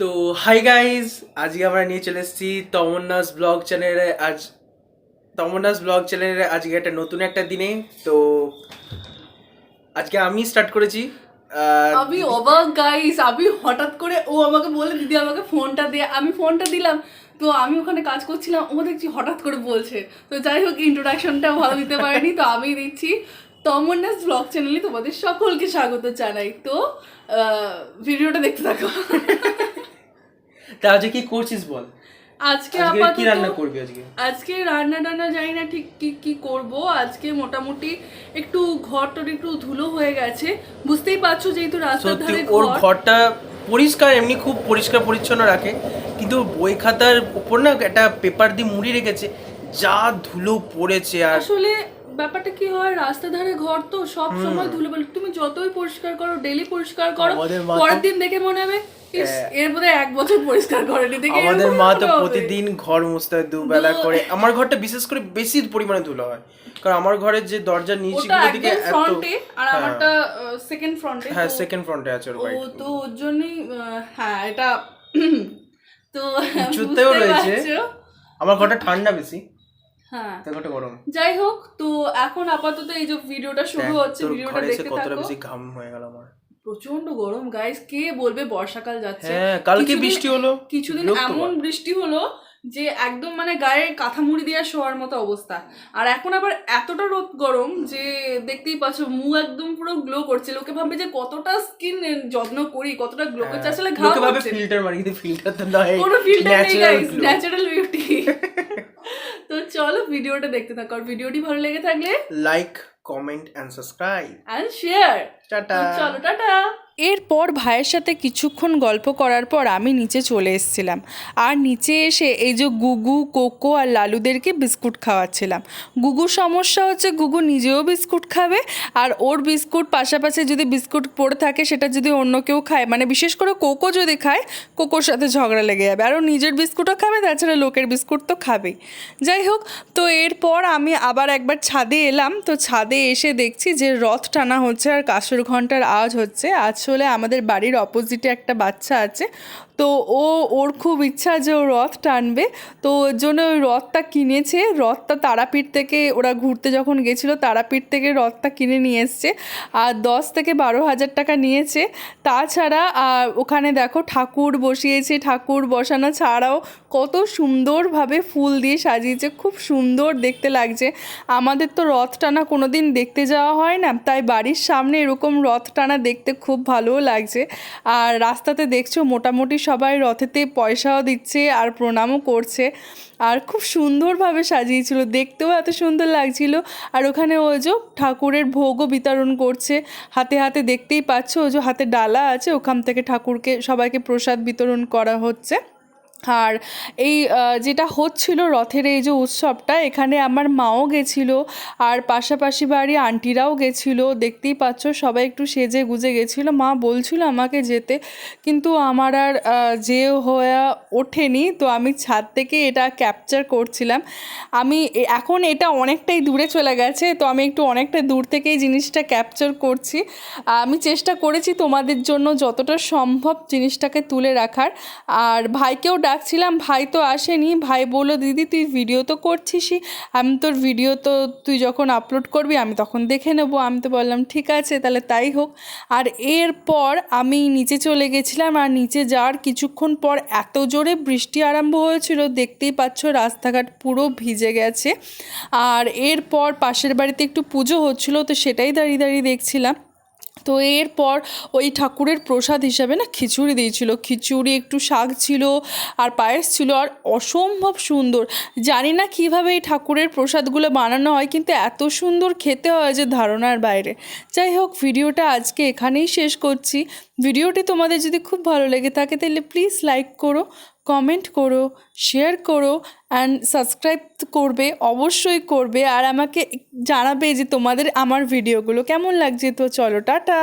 তো hi guys আজকে আমরা নিয়ে চলে এসেছি তমন্নাস ব্লগ চ্যানেলে। আজ তমন্নাস ব্লগ চ্যানেলে আজকে একটা নতুন একটা দিনে। তো, আজকে আমি স্টার্ট করেছি। আমি অবাক গাইস আমি হঠাৎ করে ও আমাকে বলে, দিদি, আমাকে ফোনটা দে। আমি ফোনটা দিলাম। তো আমি ওখানে কাজ করছিলাম, ও দেখছি হঠাৎ করে বলছে। তো যাই হোক ইন্ট্রোডাকশনটা ভালো দিতে পারিনি, তো আমি দিচ্ছি তমন্নাস ব্লগ চ্যানেলে তোমাদের সকলকে স্বাগত জানাই। তো ভিডিওটা দেখতে থাকো। তা আজকে কি করছিস বল? আজকে আজকে কি রান্না করবি আজকে? আজকে রান্না টান্না জানি না ঠিক কি কি করব। আজকে মোটামুটি একটু ঘরটার একটু ধুলো হয়ে গেছে। বুঝতেই পারছ যেহেতু রাস্তার ধারে ওর ঘর। ঘরটা পরিষ্কার এমনি খুব পরিষ্কার পরিচ্ছন্ন রাখে। কিন্তু বই খাতার উপর না একটা পেপার দিয়ে মুড়ি রেখেছে। যা ধুলো পড়েছে আর আসলে ব্যাপারটা কি হয়? রাস্তা ধারে ঘর তো সব সময় ধুলো বালি তুমি যতই পরিষ্কার করো ডেলি পরিষ্কার করো পরের দিন দেখে মনে হবে এর বোধহয় এক বছর পরিষ্কার করেনি দেখে আমাদের মা তো প্রতিদিন ঘর মুছতে হয় দুবেলা করে। আমার ঘরটা বিশেষ করে বেশি পরিমাণে ধুলো হয়। কারণ আমার ঘরের যে নিচে দিকে ফ্রন্টে আর হ্যাঁ। আমারটা সেকেন্ড ফ্রন্টে হ্যাঁ সেকেন্ড ফ্রন্টে আছে ওর ও তো ওর জন্যই হ্যাঁ এটা তো রয়েছে। আমার ঘরটা ঠান্ডা বেশি। হ্যাঁ। গরম। যাই হোক তো এখন আপাতত এই যে ভিডিওটা শুরু হচ্ছে ভিডিওটা দেখতে থাকো। বেশি ঘাম হয়ে গেল আমার। প্রচণ্ড গরম গাইস কে বলবে বর্ষাকাল যাচ্ছে? হ্যাঁ কালকে বৃষ্টি হলো কিছুদিন এমন বৃষ্টি হলো যে একদম মানে গায়ে কাঁথা মুড়ি দিয়ে শোয়ার মতো অবস্থা। আর এখন আবার এতটা রোদ গরম যে দেখতেই পাচ্ছ মুখ একদম পুরো গ্লো করছে। লোকে ভাববে যে কতটা স্কিন যত্ন করি কতটা গ্লো করছে। আসলে ঘাম হ্যাঁ। হচ্ছে। ফিল্টার মারি কিন্তু ফিল্টার তো নয় কোনো ফিল্টার নেই গাইস ন্যাচারাল চলো ভিডিওটা দেখতে থাকো। আর ভিডিওটি ভালো লেগে থাকলে like comment and subscribe and share tata. চলো টাটা। এরপর ভাইয়ের সাথে কিছুক্ষণ গল্প করার পর আমি নিচে চলে এসেছিলাম। আর নিচে এসে এই যে গুগু, কোকো আর লালুদেরকে বিস্কুট খাওয়াচ্ছিলাম। গুগু সমস্যা হচ্ছে গুগু নিজেও বিস্কুট খাবে, আর ওর বিস্কুট পাশাপাশি যদি বিস্কুট পড়ে থাকে সেটা যদি অন্য কেউ খায় মানে বিশেষ করে কোকো যদি খায়, কোকোর সাথে ঝগড়া লেগে যাবে। আর ও নিজের বিস্কুটও খাবে, তাছাড়া লোকের বিস্কুট তো খাবেই। যাই হোক, তো এরপর আমি আবার একবার ছাদে এলাম। তো ছাদে এসে দেখছি যে রথ টানা হচ্ছে আর কাসর ঘণ্টার আওয়াজ হচ্ছে। আসলে আমাদের বাড়ির অপোজিটে একটা বাচ্চা আছে। তো ও, ওর খুব ইচ্ছা যে ও রথ টানবে। তো ওর জন্য ওই রথটা কিনেছে। রথটা তারাপীঠ থেকে ওরা ঘুরতে যখন গেছিল, তারাপীঠ থেকে রথটা কিনে নিয়ে এসছে। আর দশ থেকে বারো হাজার টাকা নিয়েছে। তাছাড়া, আর ওখানে দেখো ঠাকুর বসিয়েছে। ঠাকুর বসানো ছাড়াও কত সুন্দরভাবে ফুল দিয়ে সাজিয়েছে। খুব সুন্দর দেখতে লাগছে। আমাদের তো রথ টানা কোনো দিন দেখতে যাওয়া হয় না। তাই বাড়ির সামনে এরকম রথ টানা দেখতে খুব ভালোও লাগছে। আর রাস্তাতে দেখছ মোটামুটি সবাই রথেতে পয়সাও দিচ্ছে আর প্রণামও করছে। আর খুব সুন্দরভাবে সাজিয়েছিল, দেখতেও এত সুন্দর লাগছিল। আর ওখানে ও যে ঠাকুরের ভোগও বিতরণ করছে। হাতে হাতে দেখতেই পাচ্ছ ও যে হাতে ডালা আছে, ওখান থেকে ঠাকুরকে, সবাইকে প্রসাদ বিতরণ করা হচ্ছে। আর এই যেটা হচ্ছিল রথের এই যে উৎসবটা, এখানে আমার মাও গেছিল আর পাশাপাশি বাড়ি আন্টিরাও গেছিল। দেখতেই পাচ্ছ, সবাই একটু সেজে গুজে গেছিল। মা বলছিল আমাকে যেতে, কিন্তু আমার আর যে হয়ে ওঠেনি। তো আমি ছাদ থেকে এটা ক্যাপচার করছিলাম। আমি এখন এটা অনেকটাই দূরে চলে গেছে, তো আমি একটু অনেকটা দূর থেকেই জিনিসটা ক্যাপচার করছি। আমি চেষ্টা করেছি তোমাদের জন্য যতটা সম্ভব জিনিসটাকে তুলে রাখার। আর ভাইকেও ডাকছিলাম ভাই তো আসেনি। ভাই বলল, দিদি, তুই ভিডিও তো করছিসই। আমি তোর ভিডিও তো তুই যখন আপলোড করবি, আমি তখন দেখে নেব। আমি তো বললাম, ঠিক আছে, তাহলে তাই হোক। আর এরপর আমি নিচে চলে গেছিলাম, আর নিচে যাওয়ার কিছুক্ষণ পর এত জোরে বৃষ্টি আরম্ভ হয়েছিল, দেখতেই পাচ্ছ রাস্তাঘাট পুরো ভিজে গেছে। আর এরপর পাশের বাড়িতে একটু পুজো হচ্ছিল, তো সেটাই দাঁড়িয়ে দাঁড়িয়ে দেখছিলাম। তো এরপর ওই ঠাকুরের প্রসাদ হিসাবে না খিচুড়ি দিয়েছিল। খিচুড়ি, একটু শাক ছিল আর পায়েস ছিল আর অসম্ভব সুন্দর। জানি না কীভাবে এই ঠাকুরের প্রসাদগুলো বানানো হয়, কিন্তু এত সুন্দর খেতে হয় যে ধারণার বাইরে। যাই হোক, ভিডিওটা আজকে এখানেই শেষ করছি। ভিডিওটি তোমাদের যদি খুব ভালো লেগে থাকে, তাহলে প্লিজ লাইক করো কমেন্ট করো শেয়ার করো অ্যান্ড সাবস্ক্রাইব করবে, অবশ্যই করবে। আর আমাকে জানাবে যে তোমাদের আমার ভিডিওগুলো কেমন লাগছে। তো চলো, টাটা।